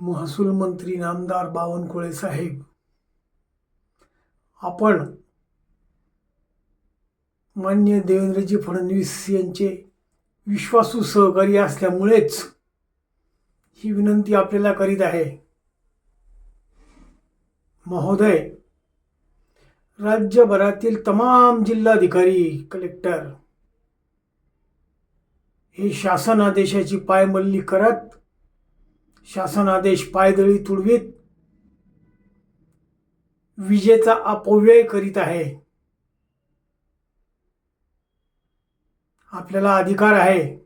महसूल मंत्री नामदार बावनकुळे साहेब. आपण मान्य देवेंद्रजी फडणवीस यांचे विश्वासू सहकारी असल्यामुळेच ही विनंती आपल्याला करीत आहे. महोदय राज्यभरातील तमाम जिल्हाधिकारी कलेक्टर हे शासन आदेशाची पायमल्ली करत शासनादेश पायदळी तुडवीत विजेचा अपव्यय करीत आहे. आपल्याला अधिकार आहे.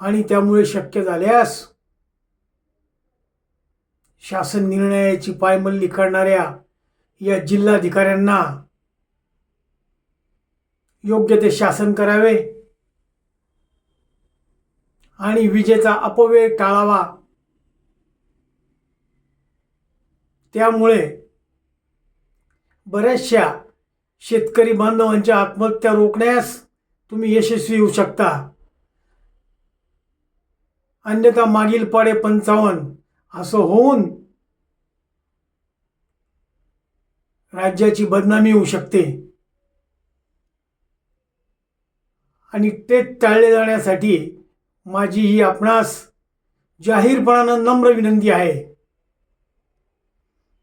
आणि त्यामुळे शक्य झाल्यास शासन निर्णयाची पायमल्ली करणाऱ्या या जिल्हाधिकाऱ्यांना योग्य ते शासन करावे आणि विजेचा अपव्यय टाळावा. त्यामुळे बऱ्याचशा शेतकरी बांधवांच्या आत्महत्या रोखण्यास तुम्ही यशस्वी होऊ शकता. अन्यथा मागील पाडे पंचावन्न असं होऊन राज्याची बदनामी होऊ शकते. आणि ते टाळले जाण्यासाठी माझी ही आपणास जाहीरपणानं नम्र विनंती आहे.